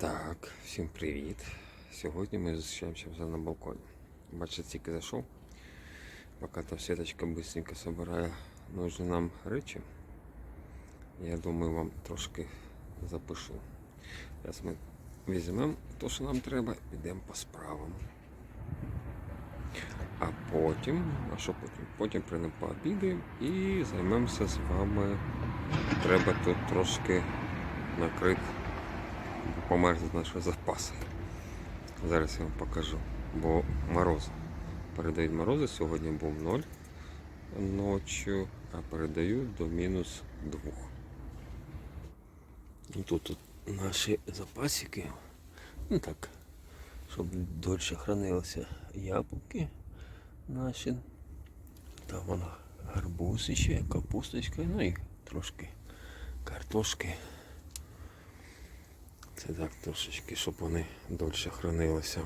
Так, всім привіт. Сьогодні ми зустрічаємося вже на балконі. Бачите, тільки зайшов. Поки та сіточка швидко збирає нужні нам речі. Я думаю, вам трошки запишу. Зараз ми візьмемо те, що нам треба, підемо по справам. А потім, а що потім? Потім прийдемо пообідаємо і займемося з вами. Треба тут трошки накрити померзнуть наші запаси. Зараз я вам покажу. Бо мороз. Передають морози, сьогодні був 0 ночі, а передають до мінус 2. І тут, тут наші запасики. Ну так, щоб дольше хранилися яблуки наші. Там вона гарбуз ще, капусточка, ну і трошки картошки. Це так трошечки, щоб вони дольше хранилися.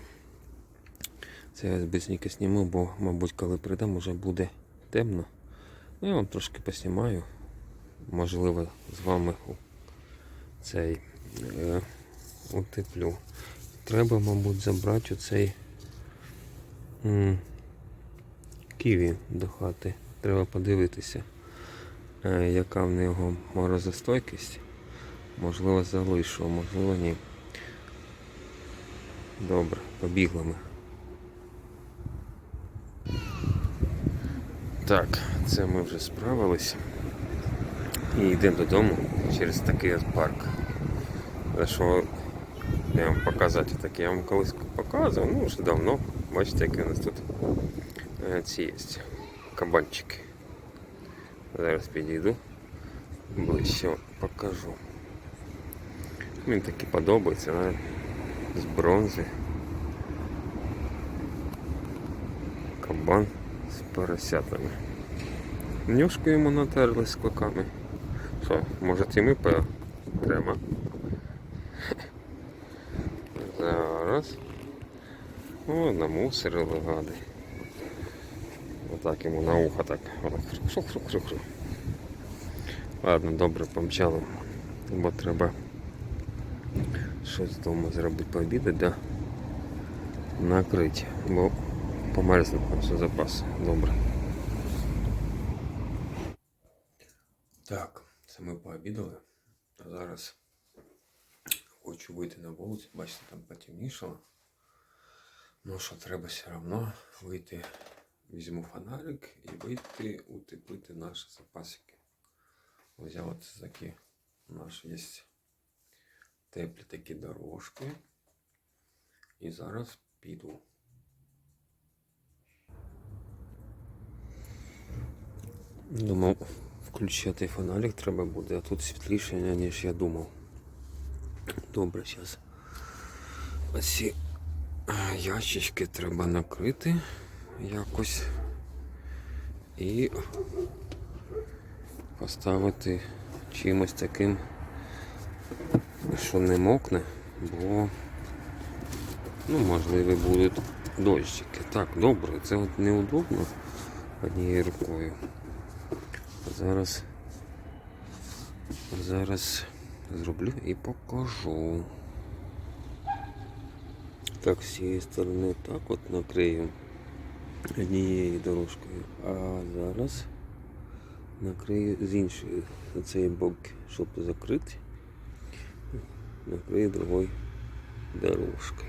Це я безніки зніму, бо, мабуть, коли прийдемо, вже буде темно. Ну, я вам трошки поснімаю. Можливо, з вами цей е, утеплю. Треба, мабуть, забрати оцей м, ківі до хати. Треба подивитися, е, яка в нього морозостойкість. Можливо, залишу, можливо, ні. Добре, побігли ми. Так, це ми вже справилися. І йдемо додому через такий парк. За що я вам показати таке, я вам колись показував, ну вже давно. Бачите, які у нас тут е, ці є кабанчики. Зараз підійду, ближче покажу. Мені такі подобаються, навіть з бронзи. Кабан з поросятами. Нюшку йому натерли з кликами. Що, може ми потремо? Зараз. О, намусорили гади. Отак йому на ухо так. Ладно, добре, помчали. Бо треба щось вдома зробити пообідати, да? накрити, бо померзне просто запас. Добре. Так, це ми пообідали. А зараз хочу вийти на вулицю, бачите, там потемнішало. Ну що, треба все одно вийти, візьму фонарик і вийти утеплити наші запасики. Взяв от такі наші є теплі такі дорожки. І зараз піду. Думав, включити фонарик треба буде, а тут світліше, ніж я думав. Добре, зараз. Оці е, ящички треба накрити якось і поставити чимось таким що не мокне, бо ну, можливо будуть дощики. Так, добре, це от неудобно однією рукою. Зараз зараз зроблю і покажу. Так, з цієї сторони так от накрию однією дорожкою, а зараз накрию з іншої цей бок, щоб закрити накрою другой дорожкой.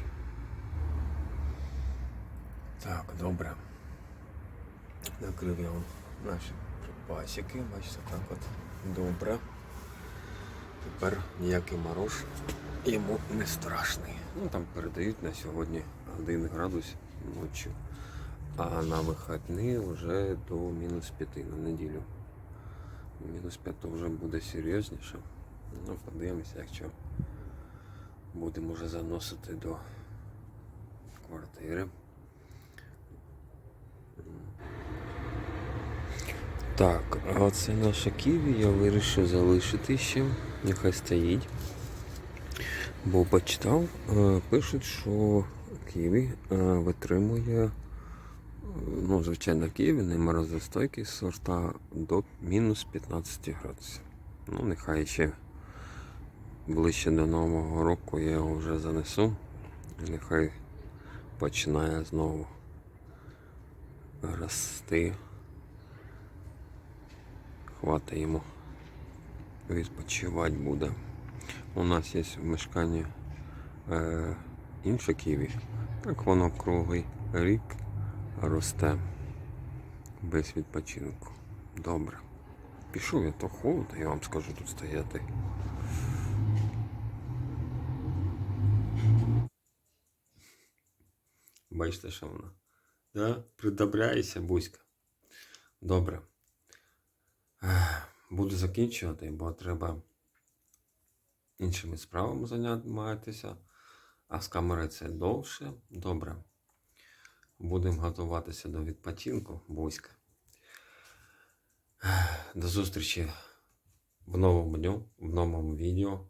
Так, добре. Накрив я вам наші припасики, бачите, так от добре. Тепер ніякий мороз йому не страшний. Ну там передають на сьогодні 1 градус ночі. А на вихідні вже до мінус 5 на неділю. Мінус 5 вже буде серйозніше. Ну, подивимося, якщо будемо вже заносити до квартири. Так, а оце наша ківі я вирішив залишити ще, нехай стоїть. Бо почитав, е, пишуть, що ківі е, витримує, е, ну, звичайно, ківі не морозостойкі сорта до мінус 15 градусів. Ну, нехай ще ближче до Нового року я його вже занесу. Нехай починає знову рости. Хватить йому відпочивати буде. У нас є в мешканні е, інше ківі. Так воно круглий рік росте без відпочинку. Добре. Пішов я то холодно, я вам скажу тут стояти. Бачите, що вона? Да? Придобряється бузька. Добре. Буду закінчувати, бо треба іншими справами займатися. А з камери це довше. Добре. Будемо готуватися до відпочинку, бузька. До зустрічі в новому дню, в новому відео.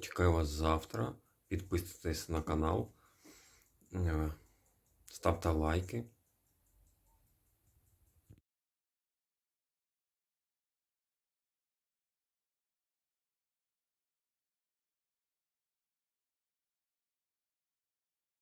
Чекаю вас завтра. Підписуйтесь на канал. Ставте лайки.